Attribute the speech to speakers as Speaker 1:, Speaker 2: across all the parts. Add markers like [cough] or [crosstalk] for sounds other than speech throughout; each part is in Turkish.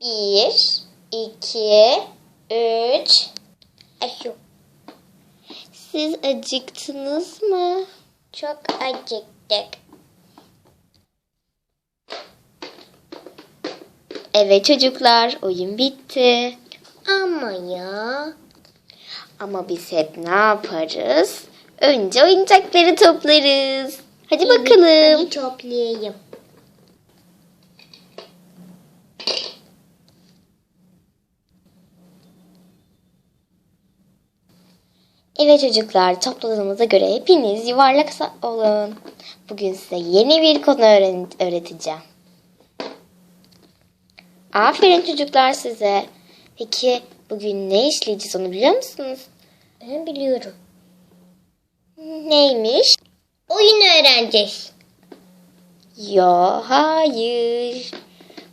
Speaker 1: Bir, iki, üç.
Speaker 2: Aşu.
Speaker 1: Siz acıktınız mı?
Speaker 2: Çok acıktık.
Speaker 1: Evet çocuklar, oyun bitti.
Speaker 2: Ama ya.
Speaker 1: Ama biz hep ne yaparız? Önce oyuncakları toplarız. Hadi
Speaker 2: Evet,
Speaker 1: bakalım.
Speaker 2: Hadi toplayayım.
Speaker 1: Evet çocuklar, topladığımıza göre hepiniz yuvarlak olun. Bugün size yeni bir konu öğreteceğim. Aferin çocuklar size. Peki bugün ne işleyeceğiz onu biliyor musunuz?
Speaker 2: Ben biliyorum.
Speaker 1: Neymiş?
Speaker 2: Oyun öğreneceğiz.
Speaker 1: Yo, hayır.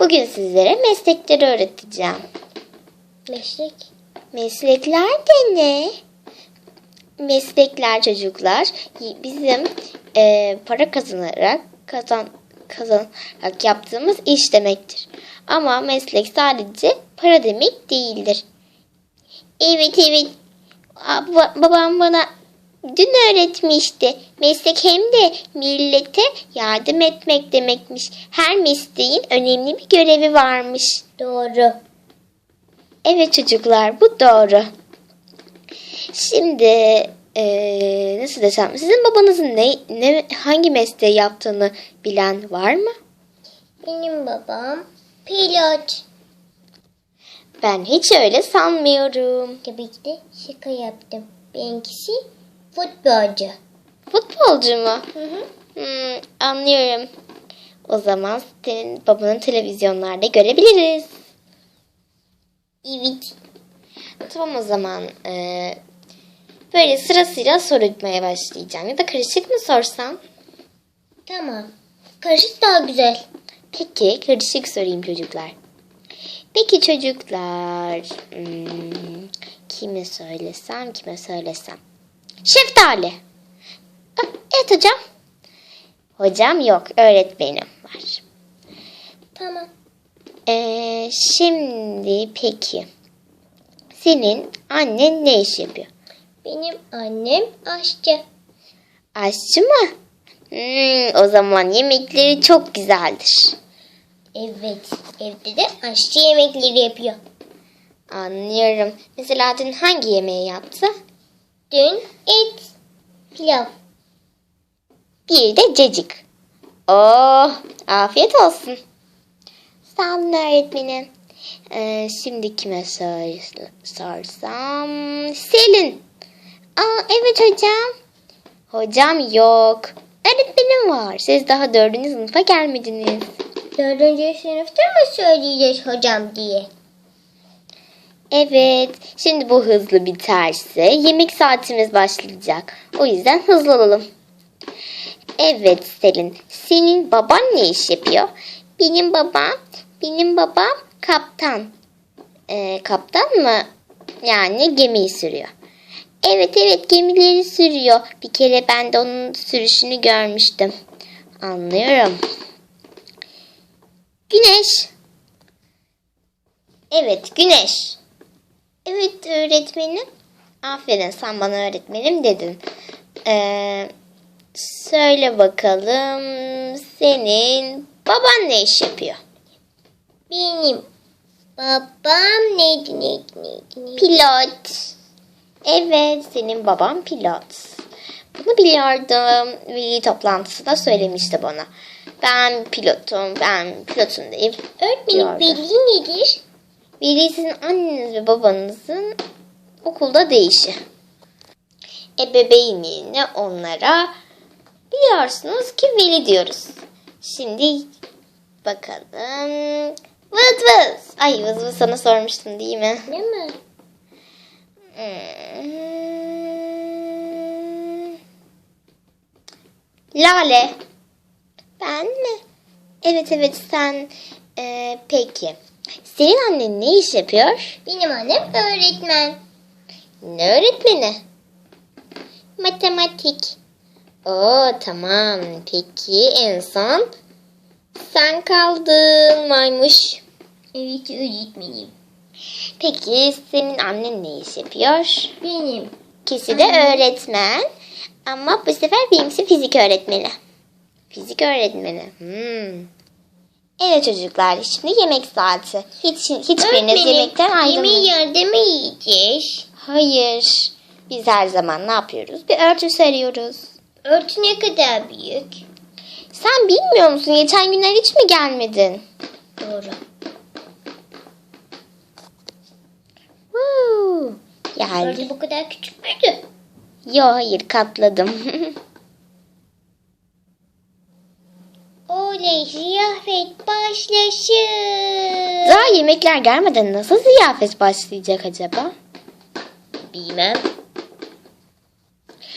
Speaker 1: Bugün sizlere meslekleri öğreteceğim.
Speaker 2: Meslek.
Speaker 1: Meslekler de ne? Meslekler çocuklar bizim e, para kazanarak kazan kazanarak yaptığımız iş demektir. Ama meslek sadece para demek değildir. Evet evet. Babam bana dün öğretmişti. Meslek hem de millete yardım etmek demekmiş. Her mesleğin önemli bir görevi varmış.
Speaker 2: Doğru.
Speaker 1: Evet çocuklar bu doğru. Şimdi eee, nasıl desem sizin babanızın ne, ne hangi mesleği yaptığını bilen var mı?
Speaker 2: Benim babam pilot.
Speaker 1: Ben hiç öyle sanmıyorum.
Speaker 2: Tabii ki de şaka yaptım. Benimkisi futbolcu.
Speaker 1: Futbolcu mu?
Speaker 2: Hı hı.
Speaker 1: Hmm, anlıyorum. O zaman senin babanın televizyonlarda görebiliriz.
Speaker 2: Evet.
Speaker 1: Tamam o zaman eee, böyle sırasıyla sormaya başlayacağım. Ya da karışık mı sorsam?
Speaker 2: Tamam. Karışık daha güzel.
Speaker 1: Peki karışık sorayım çocuklar. Peki çocuklar hmm, kime söylesem kime söylesem. Şeftali. Ah, Evet hocam. Hocam yok öğretmenim var.
Speaker 2: Tamam.
Speaker 1: Ee, şimdi peki senin annen ne iş yapıyor?
Speaker 2: Benim annem aşçı.
Speaker 1: Aşçı mı? Hmm, o zaman yemekleri çok güzeldir.
Speaker 2: Evet. Evde de aşçı yemekleri yapıyor.
Speaker 1: Anlıyorum. Mesela dün hangi yemeği yaptı?
Speaker 2: Dün et, pilav.
Speaker 1: Bir de cacık. Oh, afiyet olsun. Sağ olun öğretmenim. Ee, şimdi kime sor- sorsam? Selin. Aa, evet hocam. Hocam yok. Öğretmenim var. Siz daha dördüncü sınıfa gelmediniz.
Speaker 2: Dördüncü sınıfta mı söyleyeceğiz hocam diye?
Speaker 1: Evet. Şimdi bu hızlı biterse yemek saatimiz başlayacak. O yüzden hızlı olalım. Evet Selin. Senin baban ne iş yapıyor? Benim babam, benim babam kaptan. Ee, kaptan mı? Yani gemiyi sürüyor. Evet evet gemileri sürüyor. Bir kere ben de onun sürüşünü görmüştüm. Anlıyorum. Güneş. Evet güneş. Evet öğretmenim. Aferin sen bana öğretmenim dedin. Ee, söyle bakalım senin baban ne iş yapıyor?
Speaker 2: Benim babam neydi neydi neydi neydi?
Speaker 1: Pilot. Evet senin baban pilot. Bunu biliyordum. Veli toplantısında söylemişti bana. Ben pilotum, ben pilotum deyip
Speaker 2: Öğretmenim
Speaker 1: diyordu.
Speaker 2: veli nedir?
Speaker 1: Veli sizin anneniz ve babanızın okulda değişi. Ebeveynliğine onlara biliyorsunuz ki veli diyoruz. Şimdi bakalım. Vız vız. Ay vız vız sana sormuştum değil mi?
Speaker 2: Değil mi?
Speaker 1: Lale. Ben mi? Evet evet sen. Ee, peki. Senin annen ne iş yapıyor?
Speaker 2: Benim annem öğretmen.
Speaker 1: Ne öğretmeni? Matematik. Oo tamam. Peki en son sen kaldın maymuş.
Speaker 2: Evet öğretmenim.
Speaker 1: Peki senin annen ne iş yapıyor?
Speaker 2: Benim.
Speaker 1: İkisi de öğretmen. Ama bu sefer benimkisi fizik öğretmeni. Fizik öğretmeni. Hmm. Evet çocuklar şimdi yemek saati. Hiç, hiçbiriniz yemekten ayrılmayın.
Speaker 2: Yemeği yerde mi yiyeceğiz?
Speaker 1: Hayır. Biz her zaman ne yapıyoruz? Bir örtü seriyoruz.
Speaker 2: Örtü ne kadar büyük?
Speaker 1: Sen bilmiyor musun? Geçen günler hiç mi gelmedin?
Speaker 2: Doğru.
Speaker 1: Woo. Geldi.
Speaker 2: Örtü bu kadar küçük müydü?
Speaker 1: Yo hayır katladım. [laughs]
Speaker 2: Oley ziyafet başlasın.
Speaker 1: Daha yemekler gelmeden nasıl ziyafet başlayacak acaba?
Speaker 2: Bilmem.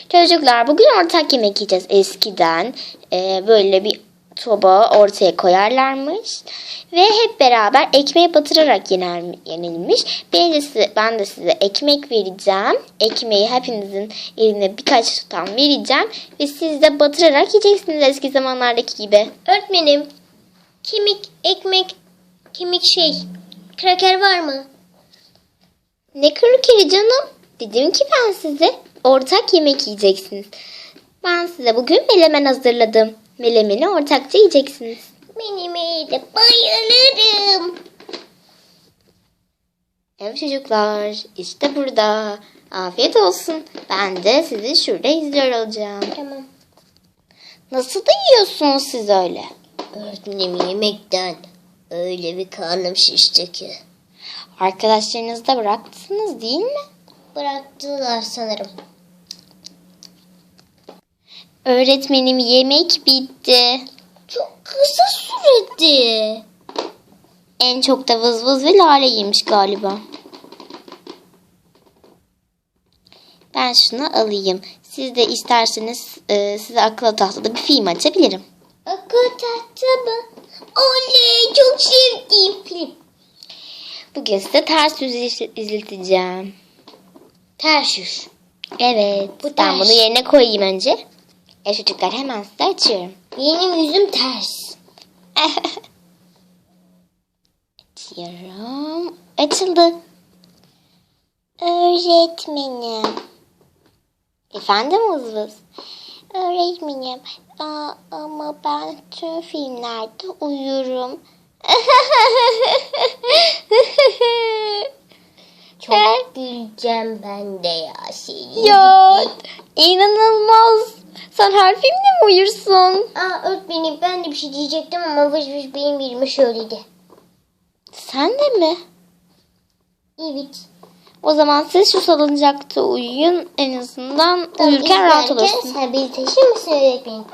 Speaker 1: Çocuklar bugün ortak yemek yiyeceğiz. Eskiden e, böyle bir soba ortaya koyarlarmış ve hep beraber ekmeğe batırarak yener, yenilmiş. Ben de, size, ben de size ekmek vereceğim. Ekmeği hepinizin eline birkaç tutam vereceğim ve siz de batırarak yiyeceksiniz eski zamanlardaki gibi.
Speaker 2: Öğretmenim kemik, ekmek, kemik şey, kraker var mı?
Speaker 1: Ne kırıkeri canım? Dedim ki ben size ortak yemek yiyeceksiniz. Ben size bugün melemen hazırladım. Melemeni ortakça yiyeceksiniz.
Speaker 2: Benim de bayılırım.
Speaker 1: Evet çocuklar işte burada. Afiyet olsun. Ben de sizi şurada izliyor olacağım.
Speaker 2: Tamam.
Speaker 1: Nasıl da yiyorsunuz siz öyle?
Speaker 2: Öğretmenim yemekten öyle bir karnım şişti ki.
Speaker 1: Arkadaşlarınızı da bıraktınız değil mi?
Speaker 2: Bıraktılar sanırım.
Speaker 1: Öğretmenim yemek bitti.
Speaker 2: Çok kısa süredi.
Speaker 1: En çok da vız vız ve lale yemiş galiba. Ben şunu alayım. Siz de isterseniz e, size akıllı tahtada bir film açabilirim.
Speaker 2: Akıl tahta mı? Oley çok sevdiğim film.
Speaker 1: Bugün size ters yüz iz- izleteceğim.
Speaker 2: Ters yüz.
Speaker 1: Evet.
Speaker 2: Bu
Speaker 1: ben
Speaker 2: ters.
Speaker 1: bunu yerine koyayım önce. Çocuklar hemen size açıyorum.
Speaker 2: Benim yüzüm ters. [laughs]
Speaker 1: Açıyorum. Açıldı. Öğretmenim. Efendim vız? Öğretmenim. Aa, ama ben tüm filmlerde uyurum. [laughs]
Speaker 2: Çok güleceğim ben de ya seni.
Speaker 1: ya inanılmaz. Sen her filmde mi uyursun?
Speaker 2: Aa öğretmenim ben de bir şey diyecektim ama vış vış benim yerime söyledi.
Speaker 1: Sen de mi?
Speaker 2: Evet.
Speaker 1: O zaman siz şu salıncakta uyuyun. En azından uyurken rahat olursun.
Speaker 2: Sen beni taşır mısın öğretmenim?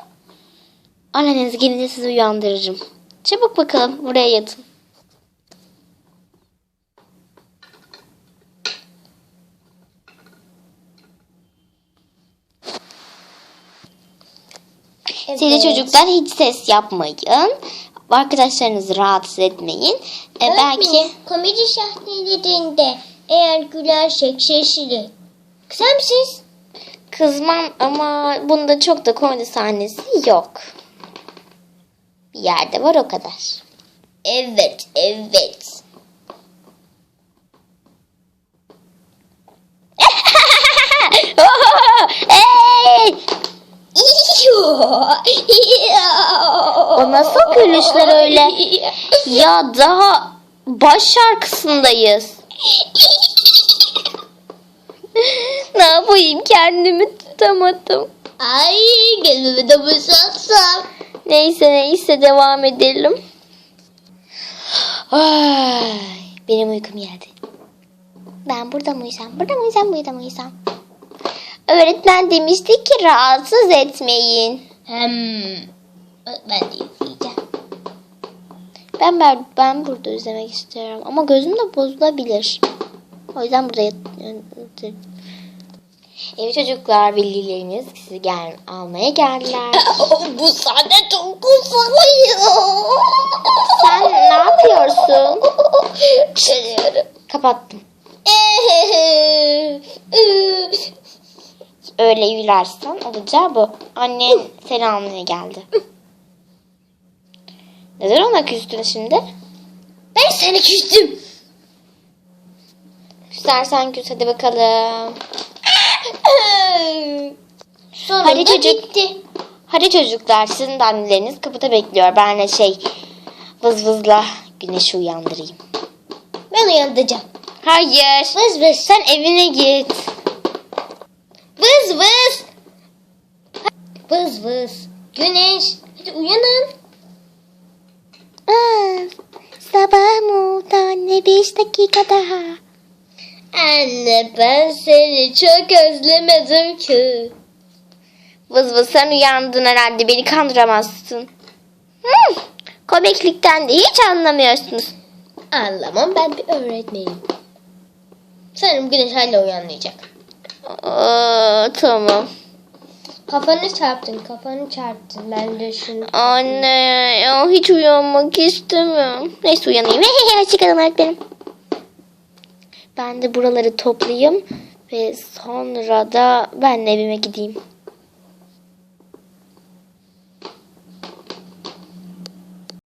Speaker 1: Anneniz gelince sizi uyandırırım. Çabuk bakalım buraya yatın. Siz de çocuklar hiç ses yapmayın. Arkadaşlarınızı rahatsız etmeyin. E, belki
Speaker 2: komedi sahnelerinde eğer gülersek sesli. Kısar mısınız?
Speaker 1: kızmam ama bunda çok da komedi sahnesi yok. Bir yerde var o kadar.
Speaker 2: Evet, evet.
Speaker 1: O nasıl gülüşler öyle? Ya daha baş şarkısındayız. ne yapayım kendimi tutamadım.
Speaker 2: Ay gözümü de bu saksam.
Speaker 1: Neyse neyse devam edelim. Ay, benim uykum geldi. Ben burada mı uyusam? Burada mı uyusam? Burada mı uyusam? Öğretmen demişti ki rahatsız etmeyin.
Speaker 2: Hem ben de izleyeceğim.
Speaker 1: Ben ben, ben burada izlemek istiyorum ama gözüm de bozulabilir. O yüzden burada yat- Evet çocuklar velileriniz sizi gel almaya geldiler. [laughs]
Speaker 2: bu sahne çok uzanıyor.
Speaker 1: Sen ne yapıyorsun?
Speaker 2: Çalıyorum.
Speaker 1: Kapattım. Öyle yülersen olacağı bu. Annen seni almaya geldi. Neden ona küstün şimdi?
Speaker 2: Ben seni küstüm.
Speaker 1: Küsersen küs hadi bakalım.
Speaker 2: Sonra
Speaker 1: Hadi
Speaker 2: da
Speaker 1: çocuk.
Speaker 2: gitti.
Speaker 1: Hadi çocuklar sizin de anneleriniz kapıda bekliyor. Ben de şey vız vızla güneşi uyandırayım.
Speaker 2: Ben uyandıracağım.
Speaker 1: Hayır.
Speaker 2: Vız vız.
Speaker 1: Sen evine git.
Speaker 2: Vız vız. Vız vız. Güneş. Hadi uyanın.
Speaker 1: Aa, sabah mı oldu anne? Beş dakika daha.
Speaker 2: Anne ben seni çok özlemedim ki.
Speaker 1: Vız vız sen uyandın herhalde. Beni kandıramazsın. Hmm, komiklikten de hiç anlamıyorsunuz.
Speaker 2: Anlamam ben bir öğretmenim. Sanırım güneş hala uyanmayacak.
Speaker 1: Aa, tamam.
Speaker 2: Kafanı çarptın, kafanı çarptın. Ben de şunu...
Speaker 1: Anne ya hiç uyanmak istemiyorum. Neyse uyanayım. [laughs] Hoşçakalın öğretmenim. Ben de buraları toplayayım ve sonra da ben de evime gideyim.